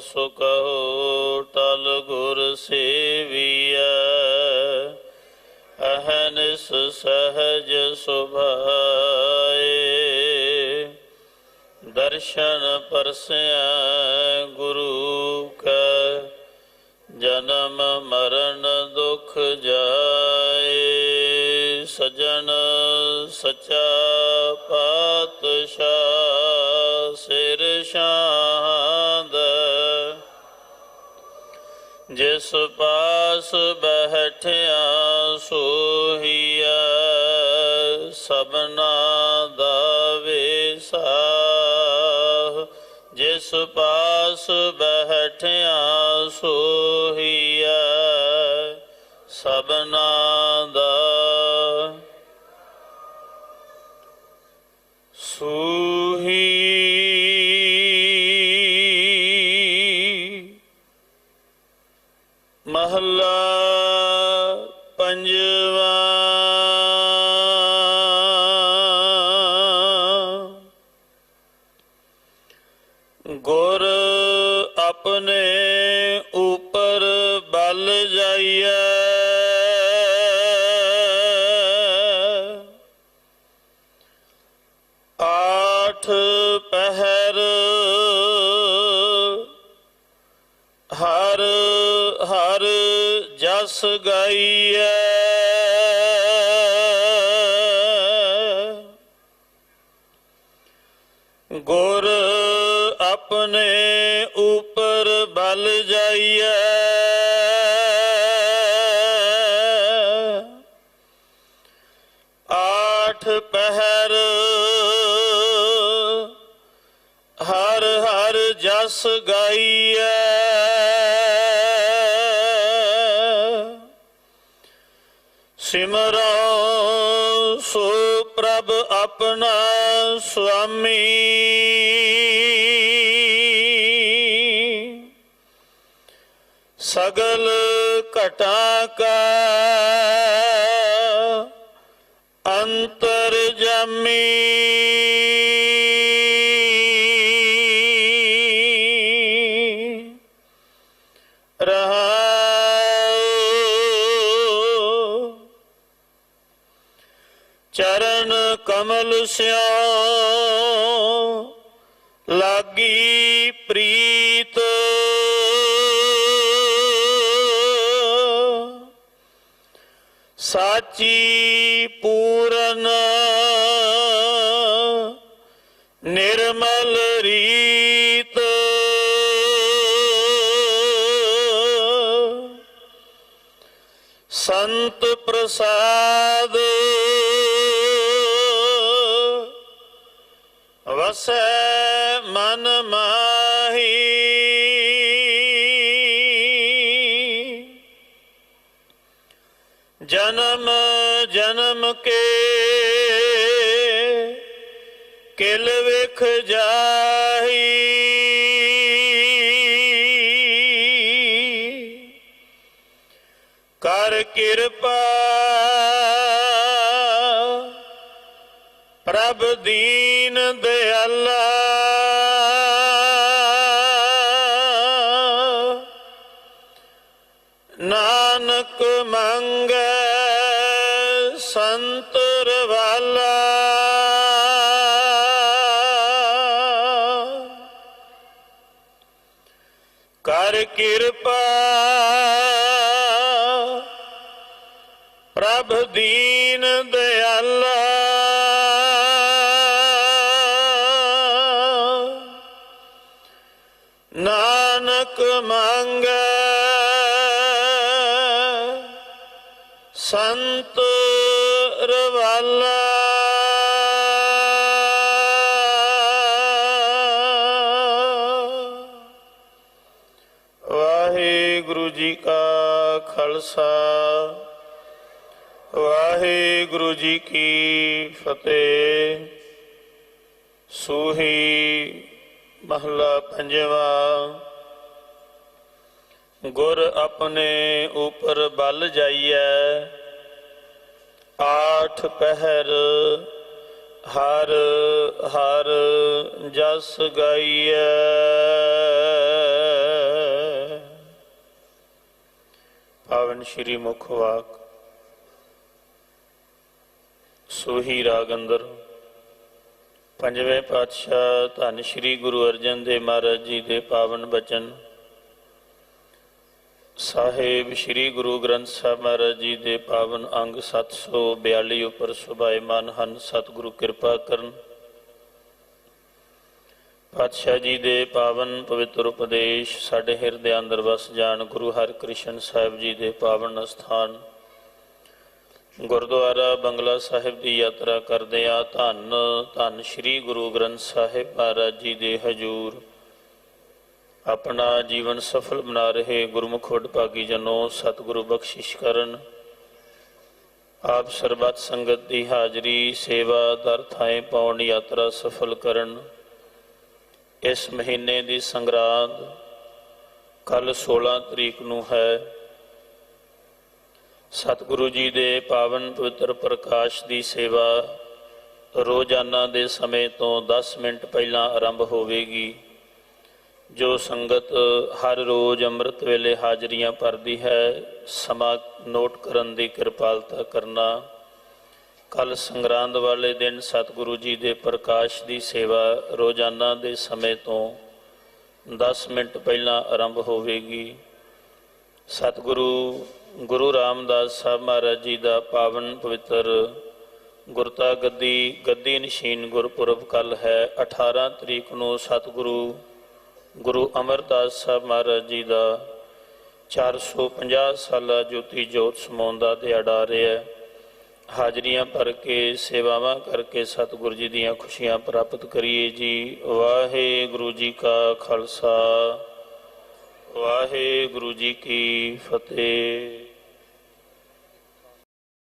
ਸੋ ਕਹੋ ਗੁਰ ਸੇਵੀਐ। ਅਹਨਿਸ ਸਹਜ ਸੁਭਾਏ। ਦਰਸ਼ਨ ਪਰਸੈ ਗੁਰੂ ਕੈ, ਜਨਮ ਮਰਨ ਦੁਖ ਜਾਏ। ਸਜਣ ਸਚਾ ਪਾਤਸ਼ਾਹ, ਸਿਰ ਸ਼ਾਂਦ ਜਿਸ ਪਾਸ ਬਹਿਠਿਆ ਸੋਹੀਆ ਸਬਨਾ ਦਾ ਵੇਸਾਹ। ਜਿਸ ਪਾਸ ਬਹਿਠਿਆ ਸੋਹੀਆ ਸਬਨਾ ਦਾ ਸੂਹੀ ਜਸ ਗਾਈਐ। ਗੁਰ ਆਪਣੇ ਉਪਰ ਬਲ ਜਾਈਐ। ਆਠ ਪਹਿਰ ਹਰ ਹਰ ਜਸ ਗਾਈਐ। ਸਿਮਰੋ ਸੋ ਪ੍ਰਭ ਆਪਣਾ ਸੁਆਮੀ। ਸਗਲ ਘਟਾ ਕਾ ਅੰਤਰ ਜਮੀ। ਕਮਲ ਲਾਗੀ ਪ੍ਰੀਤ। ਸਾਚੀ ਪੂਰਨ ਨਿਰਮਲ ਰੀਤ। ਸੰਤ ਪ੍ਰਸਾਦ ਵਸੈ ਮਨ ਮਾਹੀ। ਜਨਮ ਜਨਮ ਕੇ ਕਿਲ ਵਿਖ ਜਾਹੀ। ਕਰ ਕਿਰਪਾ ਪ੍ਰਭ ਦੀਨ ਦਿਆਲਾ। ਨਾਨਕ ਮੰਗੈ ਸੰਤਰ ਵਾਲਾ ਕਰ ਕਿਰਪਾ ਪ੍ਰਭ ਦੀਨ ਦਿਆਲਾ ਨਾਨਕ ਮੰਗੈ ਸੰਤ ਰਵਾਲਾ। ਵਾਹਿਗੁਰੂ ਜੀ ਕਾ ਖਾਲਸਾ ਵਾਹਿਗੁਰੂ ਜੀ ਕੀ ਫਤਿਹ। ਸੂਹੀ ਮਹਲਾ ਪੰਜਵਾ। ਗੁਰ ਆਪਣੇ ਉਪਰ ਬਲ ਜਾਈਐ, ਆਠ ਪਹਿਰ ਹਰ ਹਰ ਜਸ ਗਾਈਐ। ਪਾਵਨ ਸ਼੍ਰੀ ਮੁਖ ਵਾਕ। ਸੋਹੀ ਰਾਗੰਦਰ ਪੰਜਵੇਂ ਪਾਤਸ਼ਾਹ ਧੰਨ ਸ਼੍ਰੀ ਗੁਰੂ ਅਰਜਨ ਦੇਵ ਮਹਾਰਾਜ ਜੀ ਦੇ ਪਾਵਨ ਬਚਨ। ਸਾਹਿਬ ਸ਼੍ਰੀ ਗੁਰੂ ਗ੍ਰੰਥ ਸਾਹਿਬ ਮਹਾਰਾਜ ਜੀ ਦੇ ਪਾਵਨ ਅੰਗ 742 ਉੱਪਰ ਸੁਭਾਏਮਾਨ ਹਨ, ਸਤਿਗੁਰੂ ਕਿਰਪਾ ਕਰਨ। ਪਾਤਸ਼ਾਹ ਜੀ ਦੇ ਪਾਵਨ ਪਵਿੱਤਰ ਉਪਦੇਸ਼, ਸਾਡੇ ਹਿਰਦੇ ਅੰਦਰ ਵਸ ਜਾਣ ਗੁਰੂ ਹਰਿਕ੍ਰਿਸ਼ਨ ਸਾਹਿਬ ਜੀ ਦੇ ਪਾਵਨ ਅਸਥਾਨ। ਗੁਰਦੁਆਰਾ ਬੰਗਲਾ ਸਾਹਿਬ ਦੀ ਯਾਤਰਾ ਕਰਦੇ ਆ ਧੰਨ ਧੰਨ ਸ੍ਰੀ ਗੁਰੂ ਗ੍ਰੰਥ ਸਾਹਿਬ ਮਹਾਰਾਜ ਜੀ ਦੇ ਹਜੂਰ। ਆਪਣਾ ਜੀਵਨ ਸਫਲ ਬਣਾ ਰਹੇ ਗੁਰਮੁਖ ਭਾਗੀ ਜਨੋ, ਸਤਿਗੁਰੂ ਬਖਸ਼ਿਸ਼ ਕਰਨ। ਆਪ ਸਰਬੱਤ ਸੰਗਤ ਦੀ ਹਾਜ਼ਰੀ, ਸੇਵਾ, ਦਰ ਥਾਂ ਪਾਉਣ ਯਾਤਰਾ ਸਫਲ ਕਰਨ। ਇਸ ਮਹੀਨੇ ਦੀ ਸੰਗਰਾਂਦ ਕੱਲ 16 ਤਰੀਕ ਨੂੰ ਹੈ। ਸਤਿਗੁਰੂ ਜੀ ਦੇ ਪਾਵਨ ਪਵਿੱਤਰ ਪ੍ਰਕਾਸ਼ ਦੀ ਸੇਵਾ ਰੋਜ਼ਾਨਾ ਦੇ ਸਮੇਂ ਤੋਂ 10 ਮਿੰਟ ਪਹਿਲਾਂ ਆਰੰਭ ਹੋਵੇਗੀ, ਜੋ ਸੰਗਤ ਹਰ ਰੋਜ਼ ਅੰਮ੍ਰਿਤ ਵੇਲੇ ਹਾਜ਼ਰੀਆਂ ਭਰਦੀ ਹੈ, ਸਮਾਂ ਨੋਟ ਕਰਨ ਦੀ ਕਿਰਪਾਲਤਾ ਕਰਨਾ। ਕੱਲ ਸੰਗਰਾਂਦ ਵਾਲੇ ਦਿਨ ਸਤਿਗੁਰੂ ਜੀ ਦੇ ਪ੍ਰਕਾਸ਼ ਦੀ ਸੇਵਾ ਰੋਜ਼ਾਨਾ ਦੇ ਸਮੇਂ ਤੋਂ 10 ਮਿੰਟ ਪਹਿਲਾਂ ਆਰੰਭ ਹੋਵੇਗੀ। ਸਤਿਗੁਰੂ ਗੁਰੂ ਰਾਮਦਾਸ ਸਾਹਿਬ ਮਹਾਰਾਜ ਜੀ ਦਾ ਪਾਵਨ ਪਵਿੱਤਰ ਗੁਰਤਾ ਗੱਦੀ ਗੱਦੀ ਨਿਸ਼ੀਨ ਗੁਰਪੁਰਬ ਕੱਲ ਹੈ 18 ਤਰੀਕ ਨੂੰ ਸਤਿਗੁਰੂ ਗੁਰੂ ਅਮਰਦਾਸ ਸਾਹਿਬ ਮਹਾਰਾਜ ਜੀ ਦਾ 450 ਸਾਲਾ ਜੋਤੀ ਜੋਤ ਸਮਾਉਣ ਦਾ ਦਿਹਾੜਾ ਰਿਹਾ ਹੈ। ਹਾਜ਼ਰੀਆਂ ਭਰ ਕੇ, ਸੇਵਾਵਾਂ ਕਰਕੇ ਸਤਿਗੁਰੂ ਜੀ ਦੀਆਂ ਖੁਸ਼ੀਆਂ ਪ੍ਰਾਪਤ ਕਰੀਏ ਜੀ। ਵਾਹਿਗੁਰੂ ਜੀ ਕਾ ਖਾਲਸਾ, ਵਾਹਿਗੁਰੂ ਜੀ ਕੀ ਫਤਿਹ।